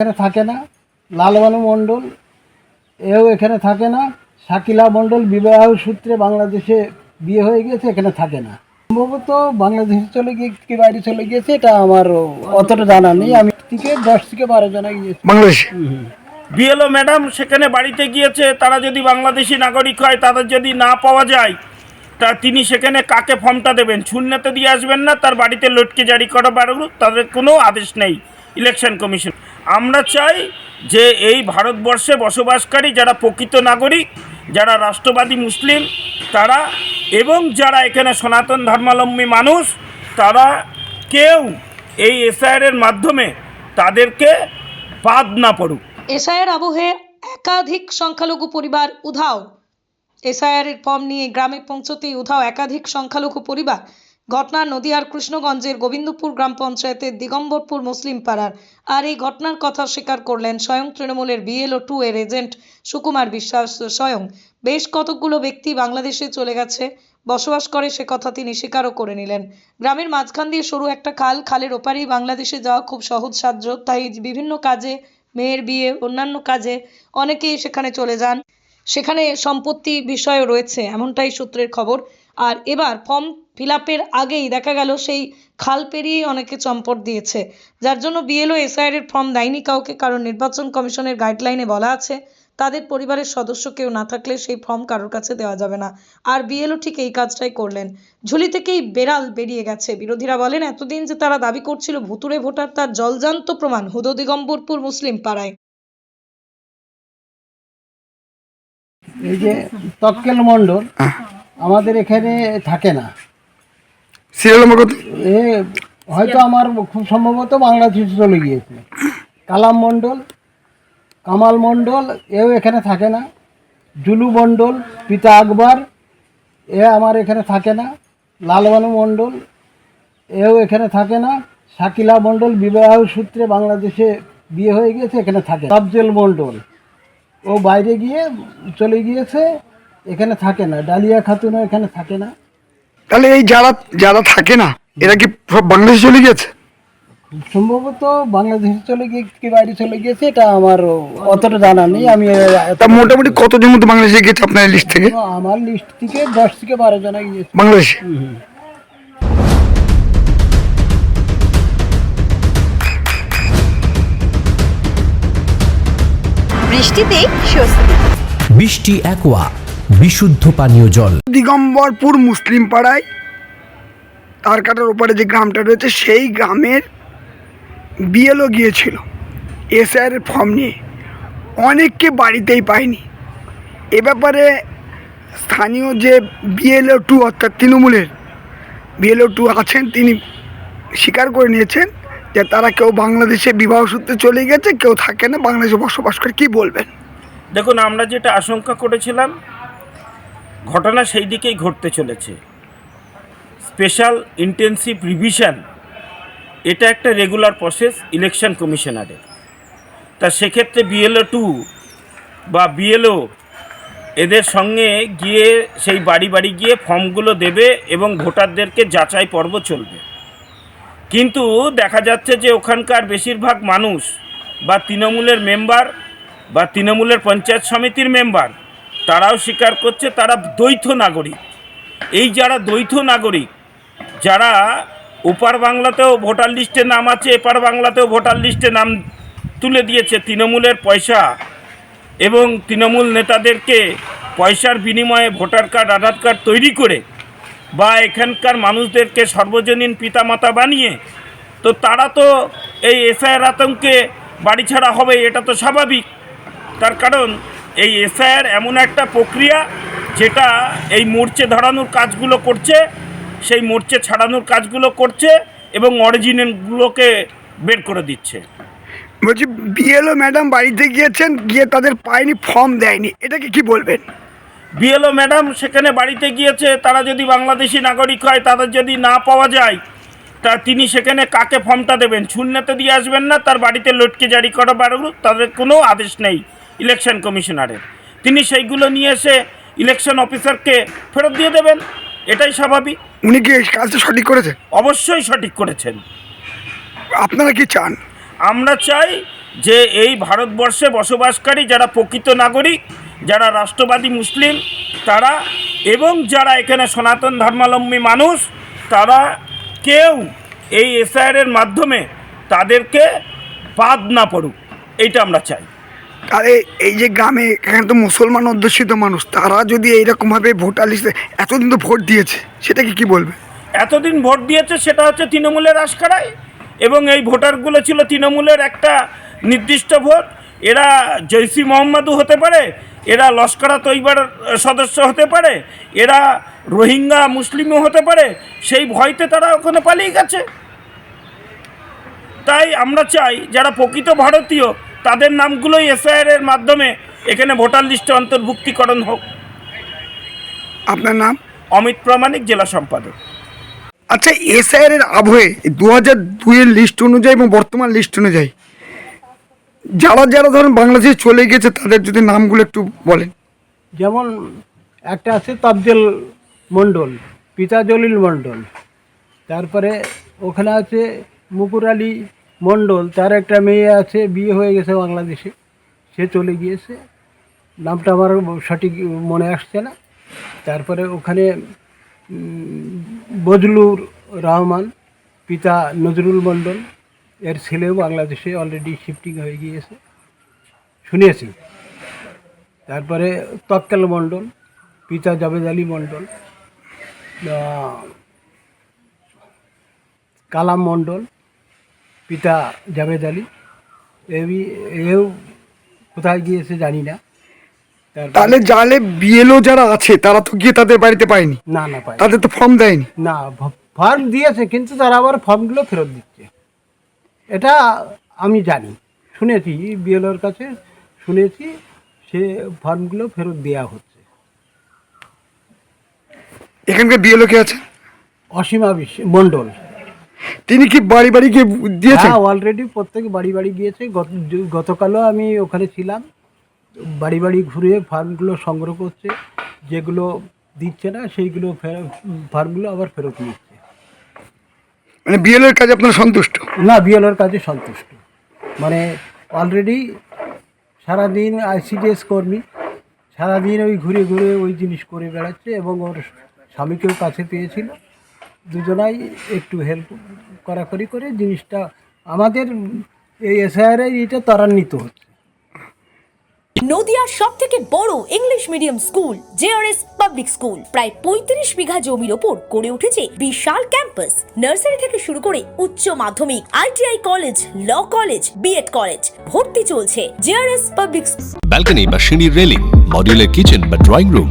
এখানে থাকে না। লালবানু মণ্ডল এও এখানে থাকে না। শাকিলা মণ্ডল বিবাহ সূত্রে বাংলাদেশে বিয়ে হয়ে গিয়েছে এখানে থাকে না। সম্ভবত বাংলাদেশে চলে গিয়ে কি বাইরে চলে গিয়েছে এটা আমার অতটা জানা নেই। আমি থেকে দশ থেকে বারো জনা গিয়েছি। বাংলাদেশ? বিএলও ম্যাডাম সেখানে বাড়িতে গিয়েছে তারা যদি বাংলাদেশি নাগরিক হয় তাদের যদি না পাওয়া যায় তা তিনি সেখানে কাকে ফর্মটা দেবেন? শূন্যতে দিয়ে আসবেন না তার বাড়িতে লটকে জারি করা বাড়ুক তাদের কোনো আদেশ নেই। Election commission. আমরা চাই যে এই ভারতবর্ষে বসবাসকারী যারা প্রকৃত নাগরিক, যারা রাষ্ট্রবাদী মুসলিম, তারা এবং যারা এখানে সনাতন ধর্মাবলম্বী মানুষ, তারা কেউ এই এসআইআরের মাধ্যমে তাদেরকে বাদ না পড়ুক। এসআইআর আবহে একাধিক সংখ্যালঘু পরিবার উধাও। এসআইআর এর ফর্ম নিয়ে গ্রামে পৌঁছতেই উধাও একাধিক সংখ্যালঘু পরিবার ঘটনা নদিয়ার কৃষ্ণগঞ্জের গোবিন্দপুর গ্রাম পঞ্চায়েতের দিগম্বরপুর মুসলিম পাড়ার। আর এই ঘটনার কথা স্বীকার করলেন স্বয়ং তৃণমূলের বিএলও টু এর এজেন্ট সুকুমার বিশ্বাস স্বয়ং। বেশ কতকগুলো ব্যক্তি বাংলাদেশে চলে গেছে, বসবাস করে সে কথা তিনি স্বীকারও করে নিলেন। গ্রামের মাঝখান দিয়ে সরু একটা খাল, খালের ওপারেই বাংলাদেশে যাওয়া খুব সহজ সহজসাধ্য তাই বিভিন্ন কাজে, মেয়ের বিয়ে, অন্যান্য কাজে অনেকেই সেখানে চলে যান। সেখানে সম্পত্তি বিষয় রয়েছে, এমনটাই সূত্রের খবর। আর এবার ফর্ম ফিল আপের আগেই দেখা গেল সেই খাল পেরিয়েই অনেকে চম্পট দিয়েছে। যার জন্য বিএলও এসআইআর এর ফর্ম দেয়নি কাউকে কারণ নির্বাচন কমিশনের গাইডলাইনে বলা আছে তাদের পরিবারের সদস্য কেউ না থাকলে সেই ফর্ম কারোর কাছে দেওয়া যাবে না। আর বিএলও ঠিক এই কাজটাই করলেন। ঝুলি থেকেই বেড়াল বেরিয়ে গেছে। বিরোধীরা বলেন এতদিন যে তারা দাবি করছিল ভুতুরে ভোটার তার জলজান্ত প্রমাণ হুদো দিগম্বরপুর মুসলিম পাড়ায়। এই যে তক্কেল মণ্ডল আমাদের এখানে থাকে না। সিরিয়াল নম্বর কত? এ, হয়তো আমার খুব সম্ভবত বাংলাদেশে চলে গিয়েছে। কালাম মণ্ডল, কামাল মণ্ডল, এও এখানে থাকে না। জুলু মণ্ডল, পিতা আকবর, এ আমার এখানে থাকে না। লালবানু মণ্ডল, এও এখানে থাকে না। শাকিলা মণ্ডল, বিবাহ সূত্রে বাংলাদেশে বিয়ে হয়ে গিয়েছে, এখানে থাকে। আফজল মণ্ডল, ও বাইরে গিয়ে চলে গিয়েছে, এখানে থাকে না। ডালিয়া খাতুনও এখানে থাকে না। তাহলে এই যারা যারা থাকে না এরা কি সব বাংলাদেশে চলে গেছে সম্ভবত বাংলাদেশে চলে গিয়ে কি বাইরে চলে গিয়েছে এটা আমার অতটা জানা নেই আমি তা মোটামুটি কতজন মতো বাংলাদেশে গেছে আপনার লিস্ট থেকে? আমার লিস্ট থেকে দশ থেকে বারো জনা গিয়েছে। বাংলাদেশে? বৃষ্টিতেই স্বস্তি। বৃষ্টি অ্যাকোয়া বিশুদ্ধ পানীয় জল। দিগম্বরপুর মুসলিম পাড়ায় তার কাটার ওপারে যে গ্রামটা রয়েছে সেই গ্রামের বিএলও গিয়েছিল। এসআর ফর্ম নিয়ে। অনেককে বাড়িতেই পায়নি। এ ব্যাপারে স্থানীয় যে বিএলও টু অর্থাৎ তৃণমূলের বিএলও টু আছেন তিনি স্বীকার করে নিয়েছেন যে তারা কেউ বাংলাদেশে বিবাহ সূত্রে চলে গেছে কেউ থাকে না বাংলাদেশে বসবাস করে কি বলবেন? দেখুন আমরা যেটা আশঙ্কা করেছিলাম ঘটনা সেই দিকেই ঘটতে চলেছে। স্পেশাল ইন্টেন্সিভ রিভিশন এটা একটা রেগুলার প্রসেস ইলেকশন কমিশনারের তা সেক্ষেত্রে বিএলও টু বা বিএলও এদের সঙ্গে গিয়ে সেই বাড়ি বাড়ি গিয়ে ফর্মগুলো দেবে এবং ভোটারদেরকে যাচাই পর্ব চলবে। কিন্তু দেখা যাচ্ছে যে ওখানকার বেশিরভাগ মানুষ বা তৃণমূলের মেম্বার বা তৃণমূলের পঞ্চায়েত সমিতির মেম্বার তারাও স্বীকার করছে, তারা দ্বৈত নাগরিক। এই যারা দ্বৈত নাগরিক, যারা ওপার বাংলাতেও ভোটার লিস্টে নাম আছে, এপার বাংলাতেও ভোটার লিস্টে নাম তুলে দিয়েছে তৃণমূলের পয়সা এবং তৃণমূল নেতাদেরকে পয়সার বিনিময়ে ভোটার কার্ড, আধার কার্ড তৈরি করে বা এখানকার মানুষদেরকে সর্বজনীন পিতামাতা বানিয়ে, তো তারা তো এই এসআইয়ের আতঙ্কে বাড়ি ছাড়া হবে, এটা তো স্বাভাবিক। তার কারণ এই এসআইআর এমন একটা প্রক্রিয়া যেটা এই মোর্চে ধরানোর কাজগুলো করছে সেই মোর্চে ছাড়ানোর কাজগুলো করছে এবং অরিজিনালগুলোকে বের করে দিচ্ছে। বলছি বিএলও ম্যাডাম বাড়িতে গিয়েছেন গিয়ে তাদের পায়নি ফর্ম দেয়নি এটাকে কি বলবেন? বিএলও ম্যাডাম সেখানে বাড়িতে গিয়েছে তারা যদি বাংলাদেশি নাগরিক হয় তাদের যদি না পাওয়া যায় তা তিনি সেখানে কাকে ফর্মটা দেবেন? শূন্যতে দিয়ে আসবেন না তার বাড়িতে লটকে জারি করা বাড়ুক তাদের কোনো আদেশ নেই। ইলেকশন কমিশনারের। তিনি সেইগুলো নিয়ে এসে ইলেকশন অফিসারকে ফেরত দিয়ে দেবেন। এটাই স্বাভাবিক। উনি কি এই কাজটা সঠিক করেছে অবশ্যই সঠিক করেছেন। আপনারা কি চান? আমরা চাই যে এই ভারতবর্ষে বসবাসকারী যারা প্রকৃত নাগরিক যারা রাষ্ট্রবাদী মুসলিম তারা এবং যারা এখানে সনাতন ধর্মাবলম্বী মানুষ তারা কেউ এই এসআইআরের মাধ্যমে তাদেরকে বাদ না পড়ুক। এইটা আমরা চাই। তাহলে এই যে গ্রামে এখানে তো মুসলমান অধ্যুষিত মানুষ, তারা যদি এইরকমভাবে ভোটার লিস্টে এতদিন তো ভোট দিয়েছে, সেটাকে কি বলবে? এতদিন ভোট দিয়েছে, সেটা হচ্ছে তৃণমূলের আশকারায় এবং এই ভোটারগুলো ছিল তৃণমূলের একটা নির্দিষ্ট ভোট। এরা জৈসি মোহাম্মদও হতে পারে, এরা লস্করা তৈবার সদস্য হতে পারে, এরা রোহিঙ্গা মুসলিমও হতে পারে, সেই ভয়তে তারা ওখানে পালিয়ে গেছে। তাই আমরা চাই, যারা প্রকৃত ভারতীয় তাদের নামগুলোই এসআইআর এর মাধ্যমে এখানে ভোটার লিস্টে অন্তর্ভুক্তিকরণ হোক। আপনার নাম? অমিত প্রামাণিক জেলা সম্পাদক। আচ্ছা এসআইআর এর আবহে দু হাজার দুইয়ের লিস্ট অনুযায়ী এবং বর্তমান লিস্ট অনুযায়ী যারা যারা ধরুন বাংলাদেশে চলে গেছে তাদের যদি নামগুলো একটু বলেন। যেমন একটা আছে তাবজেল মণ্ডল পিতা জলিল মণ্ডল। তারপরে ওখানে আছে মুকুর আলী মণ্ডল, তার একটা মেয়ে আছে, বিয়ে হয়ে গেছে বাংলাদেশে। সে চলে গিয়েছে। নামটা আমার সঠিক মনে আসছে না। তারপরে ওখানে বজলুর রহমান, পিতা নজরুল মণ্ডল, এর ছেলেও বাংলাদেশে অলরেডি শিফটিং হয়ে গিয়েছে। শুনেছি। তারপরে তক্কেল মণ্ডল, পিতা জাবেদ আলী মণ্ডল কালাম মণ্ডল পিতা জাবেদ আলী। এবি এও কোথায় গিয়েছে জানি না। তাহলে জালে বিএলও যারা আছে তারা তো গিয়ে তাদের বাড়িতে পায়নি। না না পাই তাদের তো ফর্ম দেয়নি। না ফর্ম দিয়েছে কিন্তু তারা আবার ফর্মগুলো ফেরত দিচ্ছে। এটা আমি জানি। শুনেছি বিএলওর কাছে শুনেছি সে ফর্মগুলো ফেরত দেওয়া হচ্ছে। এখানকার বিএলও কে আছে? অসীমা বিশ্ব মণ্ডল। তিনি কি বাড়ি বাড়ি গিয়ে দিয়েছেন? হ্যাঁ অলরেডি প্রত্যেক বাড়ি বাড়ি গিয়েছে। গত গতকালও আমি ওখানে ছিলাম। বাড়ি বাড়ি ঘুরে ফার্মগুলো সংগ্রহ করছে। যেগুলো দিচ্ছে না সেইগুলো ফার্মগুলো আবার ফেরত নিচ্ছে। মানে বিএলওর কাজে আপনারা সন্তুষ্ট? না বিএলওর কাজে সন্তুষ্ট। মানে অলরেডি সারাদিন আইসিডিএস কর্মী সারাদিন ওই ঘুরে ঘুরে ওই জিনিস করে বেড়াচ্ছে এবং ওর স্বামীকেও কাছে পেয়েছিল। দুজনাই একটু হেল্প করাকরি করে জিনিসটা আমাদের এই এসআইআর এটা ত্বরান্বিত হচ্ছে। নদিয়ার সব থেকে বড় English medium school JRS public school প্রায় পঁয়ত্রিশ বিঘা জমির ওপর গড়ে উঠেছে বিশাল ক্যাম্পাস নার্সারি থেকে শুরু করে উচ্চ মাধ্যমিক ITI college law college BEd college ভর্তি চলছে জেআরএস পাবলিক স্কুল ব্যালকনি বা সিঁড়ির রেলিং মডিউলার কিচেন বা ড্রয়িং রুম